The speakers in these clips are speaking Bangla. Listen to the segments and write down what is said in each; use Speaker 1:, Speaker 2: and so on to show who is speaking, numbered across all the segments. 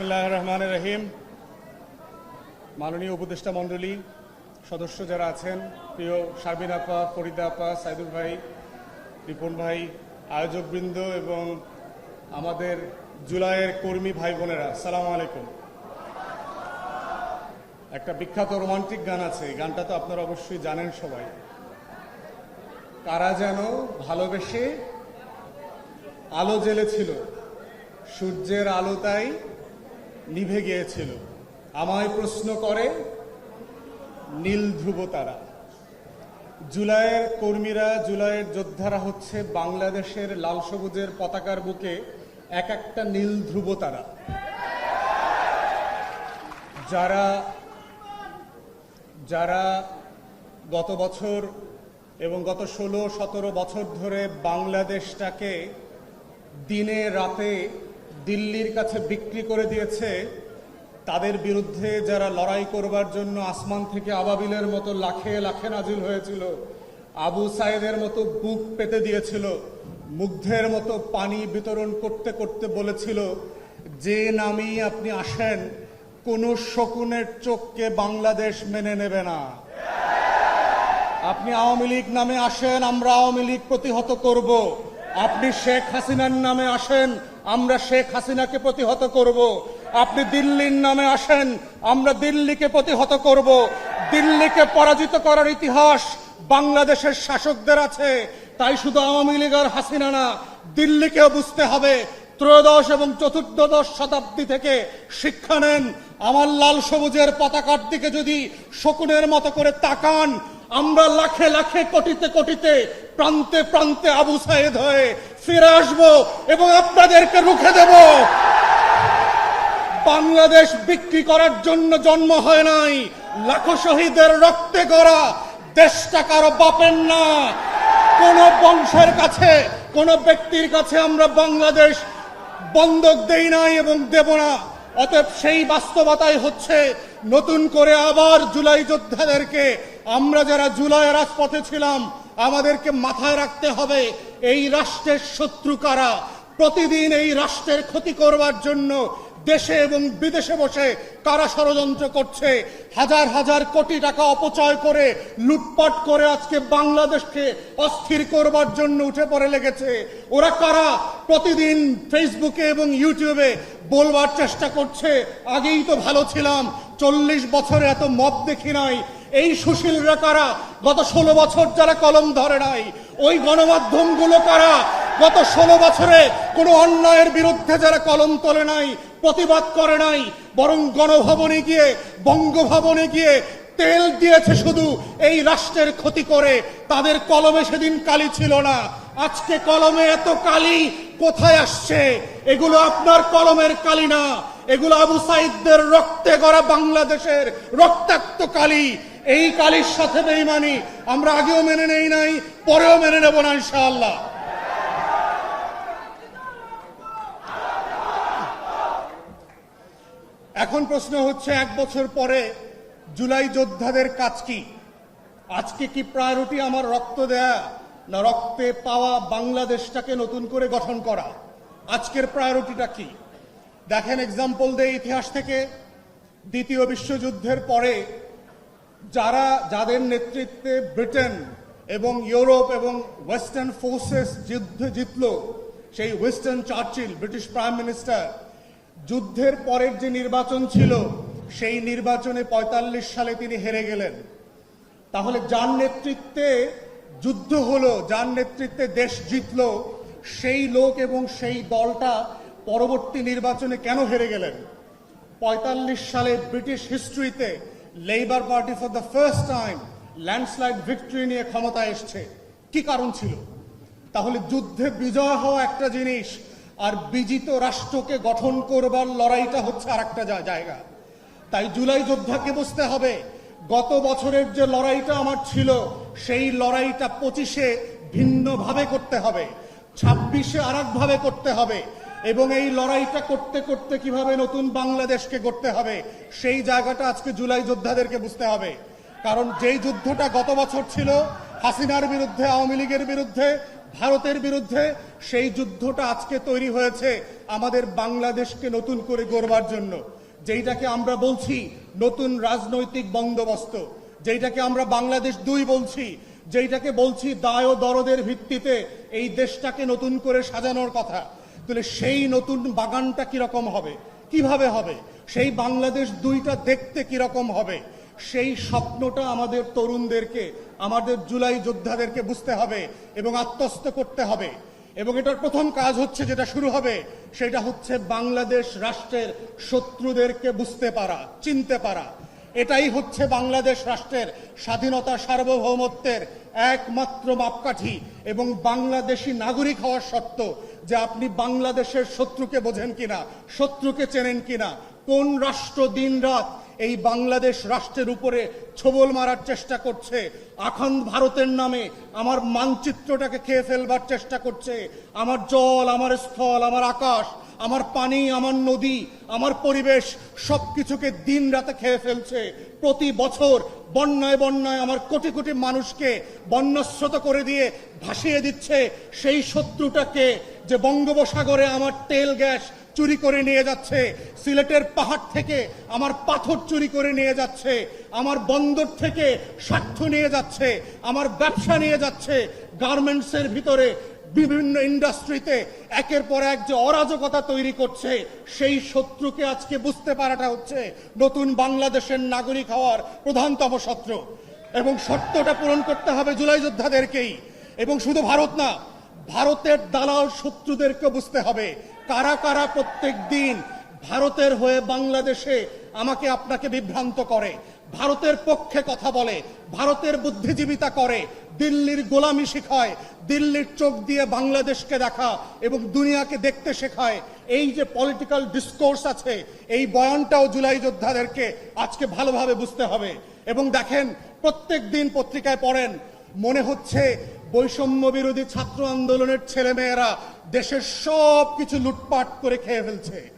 Speaker 1: বিসমিল্লাহ রহমান রহিম। মাননীয় উপদেষ্টা মণ্ডলী, সদস্য যারা আছেন, প্রিয় শারবিন আপা, ফরিদা আপা, সাইদুল ভাই, রিপন ভাই, আয়োজকবৃন্দ এবং আমাদের জুলাইয়ের কর্মী ভাই বোনেরা, সালাম আলাইকুম। একটা বিখ্যাত রোমান্টিক গান আছে গানটা তো আপনারা অবশ্যই জানেন সবাই। কারা যেন ভালোবেসে আলো জ্বেলেছিল, সূর্যের আলো তাই নিভে গিয়েছিল। আমায় প্রশ্ন করে, নীল ধ্রুব তারা জুলাইয়ের কর্মীরা, জুলাইয়ের যোদ্ধারা হচ্ছে বাংলাদেশের লাল সবুজের পতাকার বুকে এক একটা নীল ধ্রুব তারা যারা যারা গত বছর এবং গত ষোলো, সতেরো বছর ধরে বাংলাদেশটাকে দিনে রাতে দিল্লির কাছে বিক্রি করে দিয়েছে, তাদের বিরুদ্ধে যারা লড়াই করবার জন্য আসমান থেকে আবাবিলের মতো লাখে লাখে নাজিল হয়েছিল, আবু সাইদের মতো বুক পেতে দিয়েছিল, মুগ্ধের মতো পানি বিতরণ করতে করতে বলেছিল, যে নামেই আপনি আসেন, কোন শকুনের চোখকে বাংলাদেশ মেনে নেবে না। আপনি আওয়ামী লীগ নামে আসেন, আমরা আওয়ামী লীগ প্রতিহত করব। আপনি শেখ হাসিনার নামে আসেন আমরা শেখ হাসিনাকে প্রতিহত করব। আপনি দিল্লির নামে আসেন, আমরা দিল্লিকে প্রতিহত করব। দিল্লিকে পরাজিত করার ইতিহাস বাংলাদেশের শাসকদের আছে। তাই শুধু আওয়ামী লীগ আর হাসিনা না, দিল্লিকেও বুঝতে হবে। ত্রয়োদশ এবং চতুর্দশ শতাব্দী থেকে শিক্ষা নেন। আমার লাল সবুজের পতাকার দিকে যদি শকুনের মতো করে তাকান আমরা লাখে লাখে কোটিতে কোটিতে, প্রান্তে প্রান্তে আবু সাহেদ হয়ে ফিরে আসব এবং আপনাদেরকে রুখে দেব। বাংলাদেশ বিক্রি করার জন্য জন্ম হয় নাই, লাখো শহীদের রক্তে গড়া, দেশটা কারও বাপের না। কোন বংশের কাছে, কোন ব্যক্তির কাছে আমরা বাংলাদেশ বন্ধক দেই নাই এবং দেব না। অতএব সেই বাস্তবতাই হচ্ছে নতুন করে আবার জুলাই যোদ্ধাদেরকে আমরা যারা জুলাই রাজপথে ছিলাম, আমাদেরকে মাথায় রাখতে হবে, এই রাষ্ট্রের শত্রু কারা? প্রতিদিন এই রাষ্ট্রের ক্ষতি করবার জন্য দেশে এবং বিদেশে বসে কারা ষড়যন্ত্র করছে? হাজার হাজার কোটি টাকা অপচয় করে, লুটপাট করে আজকে বাংলাদেশকে অস্থির করবার জন্য উঠে পড়ে লেগেছে। ওরা কারা? প্রতিদিন ফেসবুকে এবং ইউটিউবে বলবার চেষ্টা করছে, আগেই তো ভালো ছিলাম, চল্লিশ বছরে এত মব দেখি নাই এই সুশীলরা কারা? গত ষোলো বছর যারা কলম ধরে নাই, ওই গণমাধ্যমগুলো কারা? গত ষোলো বছরে কোনো অন্যায়ের বিরুদ্ধে যারা কলম তোলে নাই, প্রতিবাদ করে নাই, বরং গণভবনে গিয়ে, বঙ্গভবনে গিয়ে তেল দিয়েছে শুধু এই রাষ্ট্রের ক্ষতি করে, তাদের কলমে সেদিন কালি ছিল না। আজকে কলমে এত কালি কোথায় আসছে? এগুলো আপনার কলমের কালি না। এগুলো আবু সাইদদের রক্তে গড়া বাংলাদেশের রক্তাক্ত কালি। এই কালির সাথে বেইমানি আমরা আগেও মেনে নেই নাই, পরেও মেনে নেব না ইনশাআল্লাহ। এখন প্রশ্ন হচ্ছে, এক বছর পরে জুলাই যোদ্ধাদের কাজ কি? আজকে কি প্রায়োরিটি আমার রক্ত দেয়া না রক্তে পাওয়া বাংলাদেশটাকে নতুন করে গঠন করা? আজকের প্রায়োরিটিটা কি? দেখেন এক্সাম্পল দেয় ইতিহাস থেকে। দ্বিতীয় বিশ্বযুদ্ধের পরে যারা, যাদের নেতৃত্বে ব্রিটেন এবং ইউরোপ এবং ওয়েস্টার্ন ফোর্সেস যুদ্ধে জিতল, সেই Winston Churchill, British prime minister, যুদ্ধের পরের যে নির্বাচন ছিল, সেই নির্বাচনে ৪৫ সালে তিনি হেরে গেলেন। তাহলে যার নেতৃত্বে যুদ্ধ হলো, যার নেতৃত্বে দেশ জিতলো, সেই লোক এবং সেই দলটা পরবর্তী নির্বাচনে কেন হেরে গেলেন? পঁয়তাল্লিশ সালে British হিস্ট্রিতে Labour Party for the first time landslide victory নিয়ে ক্ষমতা এসছে। কি কারণ ছিল? তাহলে যুদ্ধে বিজয় হওয়া একটা জিনিস আর বিজিত রাষ্ট্রকে গঠন করবার লড়াইটা হচ্ছে আর একটা জায়গা। তাই জুলাই যোদ্ধাকে বুঝতে হবে, গত বছরের যে লড়াইটা আমার ছিল, সেই লড়াইটা পঁচিশে ভিন্নভাবে করতে হবে, ছাব্বিশে আর করতে হবে এবং এই লড়াইটা করতে করতে কীভাবে নতুন বাংলাদেশকে করতে হবে, সেই জায়গাটা আজকে জুলাই যোদ্ধাদেরকে বুঝতে হবে। কারণ যেই যুদ্ধটা গত বছর ছিল, হাসিনার বিরুদ্ধে, আওয়ামী লীগের বিরুদ্ধে, ভারতের বিরুদ্ধে, সেই যুদ্ধটা আজকে তৈরি হয়েছে আমাদের বাংলাদেশকে নতুন করে গড়বার জন্য। যেইটাকে আমরা বলছি নতুন রাজনৈতিক বন্দোবস্ত, যেইটাকে আমরা বাংলাদেশ দুই বলছি, যেইটাকে বলছি দায় ও দরদের ভিত্তিতে এই দেশটাকে নতুন করে সাজানোর কথা। তাহলে সেই নতুন বাগানটা কীরকম হবে? কীভাবে হবে? সেই বাংলাদেশ দুইটা দেখতে কীরকম হবে? সেই স্বপ্নটা আমাদের তরুণদেরকে, আমাদের জুলাই যোদ্ধাদেরকে বুঝতে হবে এবং আত্মস্থ করতে হবে। এবং এটার প্রথম কাজ হচ্ছে যেটা শুরু হবে, সেটা হচ্ছে বাংলাদেশ রাষ্ট্রের শত্রুদেরকে বুঝতে পারা, চিনতে পারা। এটাই হচ্ছে বাংলাদেশ রাষ্ট্রের স্বাধীনতা সার্বভৌমত্বের একমাত্র মাপকাঠি এবং বাংলাদেশি নাগরিক হওয়ার শর্ত যে আপনি বাংলাদেশের শত্রুকে বোঝেন কিনা, শত্রুকে চেনেন কিনা, কোন রাষ্ট্র দিন রাত এই বাংলাদেশ রাষ্ট্রের উপরে ছবল মারার চেষ্টা করছে। আখন্দ ভারতের নামে আমার মানচিত্রটাকে খেয়ে ফেলবার চেষ্টা করছে। আমার জল, আমার স্থল, আমার আকাশ, আমার পানি, আমার নদী, আমার পরিবেশ সব কিছুকে দিন রাতে খেয়ে ফেলছে। প্রতি বছর বন্যায় বন্যায় আমার কোটি কোটি মানুষকে বন্যস্রোত করে দিয়ে ভাসিয়ে দিচ্ছে। সেই শত্রুটাকে যে বঙ্গোপসাগরে আমার তেল, গ্যাস চুরি করে নিয়ে যাচ্ছে। সিলেটের পাহাড় থেকে আমার পাথর চুরি করে নিয়ে যাচ্ছে। আমার বন্দর থেকে স্বার্থ নিয়ে যাচ্ছে। আমার ব্যবসা নিয়ে যাচ্ছে। গার্মেন্টসের ভিতরে বিভিন্ন ইন্ডাস্ট্রিতে একের পর এক যে অরাজকতা তৈরি করছে, সেই শত্রুকে আজকে বুঝতে পারাটা হচ্ছে নতুন বাংলাদেশের নাগরিক হওয়ার প্রধানতম শত্রু। এবং শর্তটা পূরণ করতে হবে জুলাই যোদ্ধাদেরকেই। এবং শুধু ভারত না, ভারতের দালাল শত্রুদেরকে বুঝতে হবে কারা কারা প্রত্যেক দিন ভারতের হয়ে বাংলাদেশে আমাকে আপনাকে বিভ্রান্ত করে, ভারতের পক্ষে কথা বলে, ভারতের বুদ্ধিজীবিতা করে, দিল্লির গোলামি শেখায়, দিল্লির চোখ দিয়ে বাংলাদেশকে দেখা এবং দুনিয়াকে দেখতে শেখায়, এই যে পলিটিক্যাল ডিসকোর্স আছে, এই বয়ানটাও জুলাই যোদ্ধাদেরকে আজকে ভালোভাবে বুঝতে হবে। এবং দেখেন, প্রত্যেক দিন পত্রিকায় পড়েন, মনে হচ্ছে বৈষম্য বিরোধী ছাত্র আন্দোলনের ছেলেমেয়েরা দেশের সব কিছু লুটপাট করে খেয়ে ফেলছে।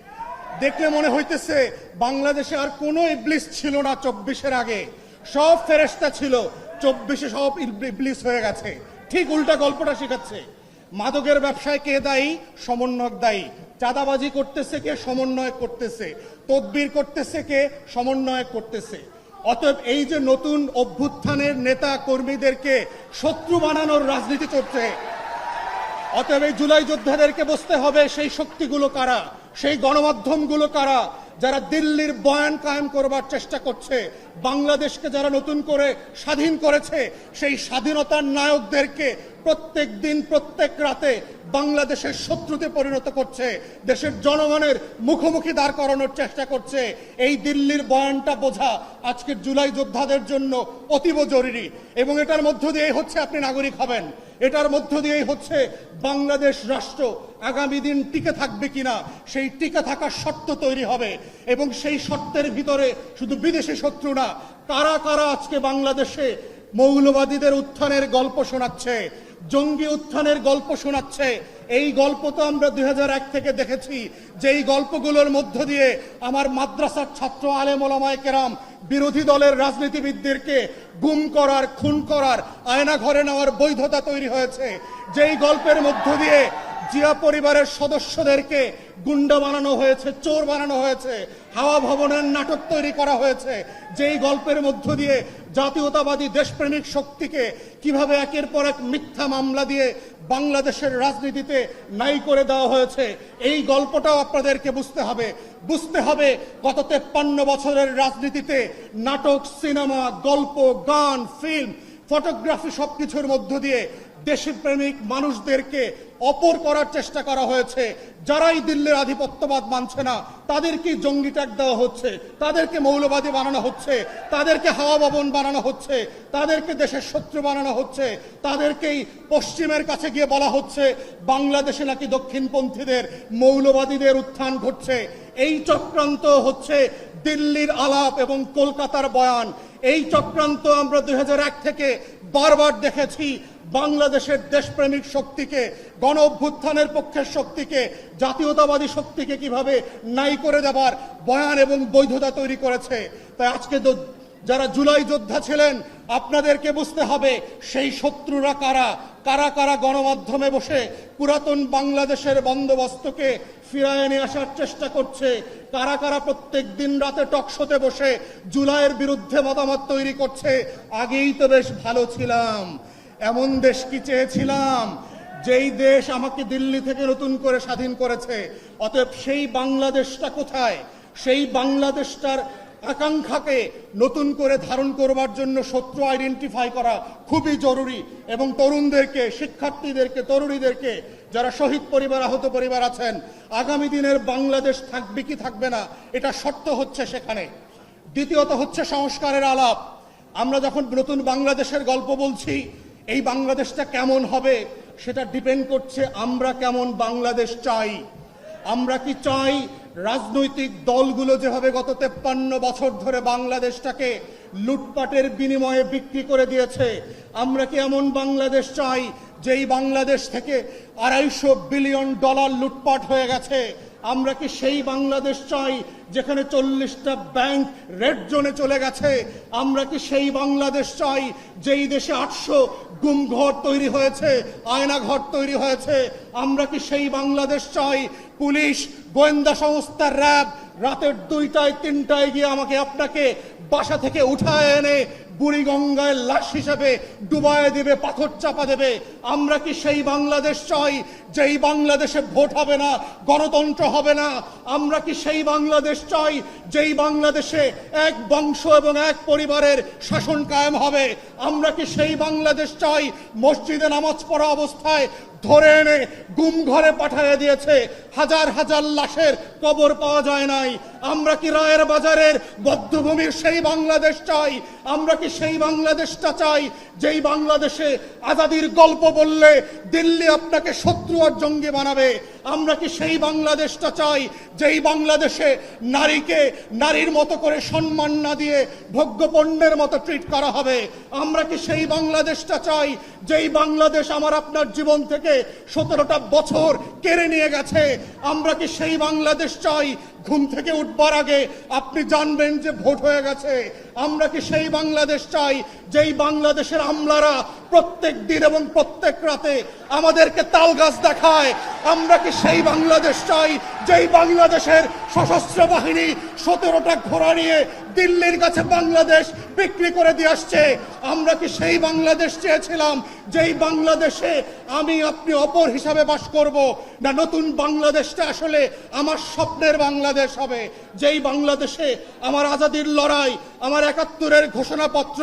Speaker 1: দেখলে মনে হইতেছে, বাংলাদেশে আর কোনো ইবলিস ছিল না চব্বিশের আগে। সব ফেরেস্তা ছিল, চব্বিশে সব ইবলিস হয়ে গেছে। ঠিক উল্টা গল্পটা শেখাচ্ছে। মাদকের ব্যবসায় কে দায়ী? সমন্বয়ক দায়ী। চাঁদাবাজি করতেছে কে? সমন্বয় করতেছে। তদবির করতেছে কে? সমন্বয় করতেছে। অতএব এই যে নতুন অভ্যুত্থানের নেতা কর্মীদেরকে শত্রু বানানোর রাজনীতি চলছে, অতএব এই জুলাই যোদ্ধাদেরকে বসতে হবে, সেই শক্তিগুলো কারা, সেই গণমাধ্যমগুলো কারা যারা দিল্লির বয়ান কায়েম করবার চেষ্টা করছে, বাংলাদেশকে যারা নতুন করে স্বাধীন করেছে, সেই স্বাধীনতার নায়কদেরকে প্রত্যেক দিন প্রত্যেক রাতে বাংলাদেশের শত্রুতে পরিণত করছে, দেশের জনগণের মুখোমুখি দাঁড় করানোর চেষ্টা করছে। এই দিল্লির বয়ানটা বোঝা আজকের জুলাই যোদ্ধাদের জন্য অতীব জরুরি এবং এটার মধ্য দিয়ে হচ্ছে আপনি নাগরিক হবেন। এটার মধ্য দিয়েই হচ্ছে বাংলাদেশ রাষ্ট্র আগামী দিন টিকে থাকবে কিনা, সেই টিকে থাকার শর্ত তৈরি হবে। এবং সেই শর্তের ভিতরে শুধু বিদেশি শত্রু না, কারা কারা আজকে বাংলাদেশে মৌলবাদীদের উত্থানের গল্প শোনাচ্ছে, জঙ্গি উত্থানের গল্প শোনাচ্ছে এই গল্প তো আমরা দুই হাজার এক থেকে দেখেছি। যে এই গল্পগুলোর মধ্য দিয়ে আমার মাদ্রাসার ছাত্র আলেম ওলামায় কেরাম বিরোধী দলের রাজনীতিবিদদেরকে গুম করার, খুন করার, আয়না ঘরে নেওয়ার বৈধতা তৈরি হয়েছে। যেই গল্পের মধ্য দিয়ে জিয়া পরিবারের সদস্যদেরকে গুন্ডা বানানো হয়েছে, চোর বানানো হয়েছে, হাওয়া ভবনের নাটক তৈরি করা হয়েছে। যেই গল্পের মধ্য দিয়ে জাতীয়তাবাদী দেশপ্রেমিক শক্তিকে কীভাবে একের পর এক মিথ্যা মামলা দিয়ে বাংলাদেশের রাজনীতিতে নাই করে দেওয়া হয়েছে। এই গল্পটাও আপনাদেরকে বুঝতে হবে। বুঝতে হবে গত তেপ্পান্ন বছরের রাজনীতিতে নাটক, সিনেমা, গল্প, গান, ফিল্ম, ফটোগ্রাফি সবকিছুর মধ্য দিয়ে দেশপ্রেমিক মানুষদেরকে অপর করার চেষ্টা করা হয়েছে। যারাই দিল্লির আধিপত্যবাদ মানছে না, তাদেরকে জঙ্গি ট্যাগ দেওয়া হচ্ছে, তাদেরকে মৌলবাদী বানানো হচ্ছে, তাদেরকে হাওয়া ভবন বানানো হচ্ছে, তাদেরকে দেশের শত্রু বানানো হচ্ছে, তাদেরকেই পশ্চিমের কাছে গিয়ে বলা হচ্ছে, বাংলাদেশে নাকি দক্ষিণপন্থীদের মৌলবাদীদের উত্থান ঘটছে। এই চক্রান্ত হচ্ছে দিল্লির আলাপ এবং কলকাতার বয়ান। এই চক্রান্ত আমরা দু হাজার এক থেকে বারবার দেখেছি। বাংলাদেশের দেশপ্রেমিক শক্তিকে, গণ অভ্যুত্থানের পক্ষের শক্তিকে, জাতীয়তাবাদী শক্তিকে কীভাবে নাই করে দেবার বয়ান এবং বৈধতা তৈরি করেছে। তাই আজকে যারা জুলাই যোদ্ধা ছিলেন, আপনাদেরকে বুঝতে হবে, সেই শত্রুরা কারা? কারা কারা গণমাধ্যমে বসে পুরাতন বাংলাদেশের বন্দোবস্তকে ফিরায় নিয়ে আসার চেষ্টা করছে? কারা কারা প্রত্যেক দিন রাতে টকশোতে বসে জুলাইয়ের বিরুদ্ধে মতামত তৈরি করছে? আগেই তো বেশ ভালো ছিলাম। এমন দেশ কি চেয়েছিলাম? যেই দেশ আমাকে দিল্লি থেকে নতুন করে স্বাধীন করেছে। অতএব সেই বাংলাদেশটা কোথায়? সেই বাংলাদেশটার আকাঙ্ক্ষাকে নতুন করে ধারণ করবার জন্য শত্রু আইডেন্টিফাই করা খুবই জরুরি এবং তরুণদেরকে, শিক্ষার্থীদেরকে, তরুণীদেরকে যারা শহীদ পরিবার, আহত পরিবার আছেন, আগামী দিনের বাংলাদেশ থাকবে কি থাকবে না, এটা শর্ত হচ্ছে সেখানে। দ্বিতীয়ত হচ্ছে সংস্কারের আলাপ। আমরা যখন নতুন বাংলাদেশের গল্প বলছি, এই বাংলাদেশটা কেমন হবে সেটা ডিপেন্ড করছে আমরা কেমন বাংলাদেশ চাই। আমরা কি চাই রাজনৈতিক দলগুলো যেভাবে গত তেপ্পান্ন বছর ধরে বাংলাদেশটাকে লুটপাটের বিনিময়ে বিক্রি করে দিয়েছে, আমরা কি এমন বাংলাদেশ চাই যেই বাংলাদেশ থেকে আড়াইশো বিলিয়ন ডলার লুটপাট হয়ে গেছে? আমরা কি সেই বাংলাদেশ চাই যেখানে চল্লিশটা ব্যাংক রেড জোনে চলে গেছে? আমরা কি সেই বাংলাদেশ চাই যেই দেশে আটশো গুমঘর তৈরি হয়েছে আয়না ঘর তৈরি হয়েছে? আমরা কি সেই বাংলাদেশ চাই? পুলিশ, গোয়েন্দা সংস্থা, র্যাব রাতের দুইটায় তিনটায় গিয়ে আমাকে আপনাকে বাসা থেকে উঠায় এনে বুড়িগঙ্গায় লাশ হিসেবে ডুবায় দেবে, পাথর চাপা দেবে। আমরা কি সেই বাংলাদেশ চাই, যেই বাংলাদেশে ভোট হবে না, গণতন্ত্র হবে না? আমরা কি সেই বাংলাদেশ চাই, যেই বাংলাদেশে এক বংশ এবং এক পরিবারের শাসন কায়েম হবে? আমরা কি সেই বাংলাদেশ চাই, মসজিদে নামাজ পড়া অবস্থায় ধরে এনে গুম ঘরে পাঠিয়ে দিয়েছে, হাজার হাজার লাশের কবর পাওয়া যায় নাই। আমরা কি রায়ের বাজারের বদ্ধভূমির সেই বাংলাদেশ চাই? আমরা কি সেই বাংলাদেশটা চাই, যেই বাংলাদেশে আজাদির গল্প বললে দিল্লি আপনাকে শত্রু আর জঙ্গি বানাবে। আমরা কি সেই বাংলাদেশটা চাই, যেই বাংলাদেশে নারীকে নারীর মতো করে সম্মান না দিয়ে ভোগ্যপণ্যের মতো ট্রিট করা হবে? আমরা কি সেই বাংলাদেশটা চাই, যেই বাংলাদেশ আমার আপনার জীবন থেকে সতেরোটা বছর কেড়ে নিয়ে গেছে? আমরা কি সেই বাংলাদেশ চাই ঘুম থেকে উঠবার আগে আপনি জানবেন যে ভোট হয়ে গেছে। আমরা কি সেই বাংলাদেশ চাই, যেই বাংলাদেশের আমলারা প্রত্যেক দিন এবং প্রত্যেক রাতে আমাদেরকে তাল গাছ দেখায়? আমরা কি সেই বাংলাদেশ চাই, যেই বাংলাদেশের সশস্ত্র বাহিনী সতেরোটা ঘোড়া নিয়ে দিল্লির কাছে বাংলাদেশ বিক্রি করে দিয়ে আসছে? আমরা কি সেই বাংলাদেশ চেয়েছিলাম, যেই বাংলাদেশে আমি আপনি অপর হিসাবে বাস করব? না, নতুন বাংলাদেশটা আসলে আমার স্বপ্নের বাংলাদেশ হবে, যেই বাংলাদেশে আমার আজাদির লড়াই, আমার একাত্তরের ঘোষণাপত্র,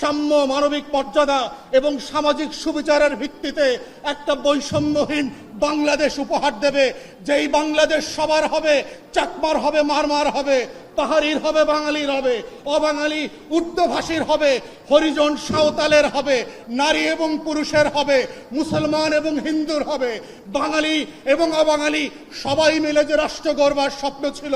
Speaker 1: সাম্য মানবিক মর্যাদা এবং সামাজিক সুবিচারের ভিত্তিতে একটা বৈষম্যহীন বাংলাদেশ উপহার দেবে। যেই বাংলাদেশ সবার হবে, চাকমার হবে, মারমার হবে, পাহাড়ির হবে, বাঙালির হবে, অবাঙালি উর্দুভাষীর হবে, হরিজন সাঁওতালের হবে, নারী এবং পুরুষের হবে, মুসলমান এবং হিন্দুর হবে, বাঙালি এবং অবাঙালি সবাই মিলে যে রাষ্ট্র গড়বার স্বপ্ন ছিল,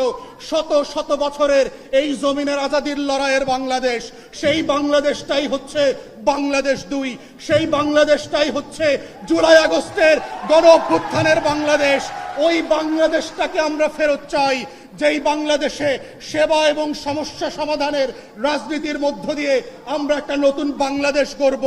Speaker 1: শত শত বছরের এই জমিনের আজাদির লড়াইয়ের বাংলাদেশ, সেই বাংলাদেশটাই হচ্ছে বাংলাদেশ দুই, সেই বাংলাদেশটাই হচ্ছে জুলাই আগস্টের গণ অভ্যুত্থানের বাংলাদেশ, ওই বাংলাদেশটাকে আমরা ফেরত চাই, যেই বাংলাদেশে সেবা এবং সমস্যা সমাধানের রাজনীতির মধ্য দিয়ে আমরা একটা নতুন বাংলাদেশ করব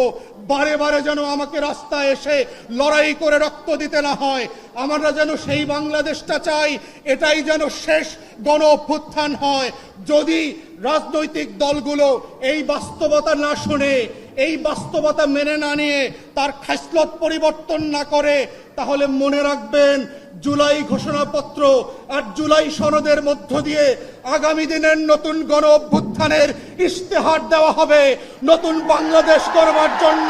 Speaker 1: বারে বারে যেন আমাকে রাস্তায় এসে লড়াই করে রক্ত দিতে না হয়। আমরা যেন সেই বাংলাদেশটা চাই, এটাই যেন শেষ গণ অভ্যুত্থান হয়। যদি রাজনৈতিক দলগুলো এই বাস্তবতা না শুনে, এই বাস্তবতা মেনে না নিয়ে তার খাসলত পরিবর্তন না করে, তাহলে মনে রাখবেন জুলাই ঘোষণাপত্র আর জুলাই সনদের মধ্য দিয়ে আগামী দিনের নতুন গণ অভ্যুত্থানের ইশতেহার দেওয়া হবে। নতুন বাংলাদেশ করবার জন্য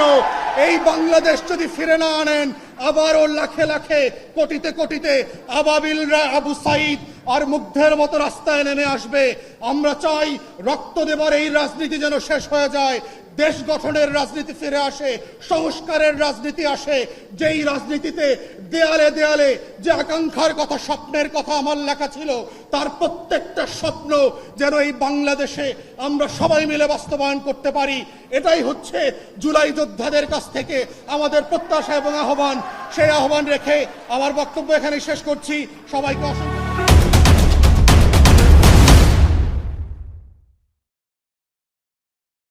Speaker 1: এই বাংলাদেশ যদি ফিরে না আনেন আবারও লাখে লাখে, কোটিতে কোটিতে আবাবিলরা আবু সাইদ আর মুগ্ধের মতো রাস্তায় নেমে আসবে। আমরা চাই রক্ত দেবার এই রাজনীতি যেন শেষ হয়ে যায়। দেশ গঠনের রাজনীতি ফিরে আসে, সংস্কারের রাজনীতি আসে, যেই রাজনীতিতে দেয়ালে দেয়ালে যে আকাঙ্ক্ষার কথা, স্বপ্নের কথা আমার লেখা ছিল, তার প্রত্যেকটা স্বপ্ন যেন এই বাংলাদেশে আমরা সবাই মিলে বাস্তবায়ন করতে পারি। এটাই হচ্ছে জুলাই যোদ্ধাদের কাছ থেকে আমাদের প্রত্যাশা এবং আহ্বান। সেই আহ্বান রেখে আমার বক্তব্য এখানে শেষ করছি। সবাইকে অসংখ্য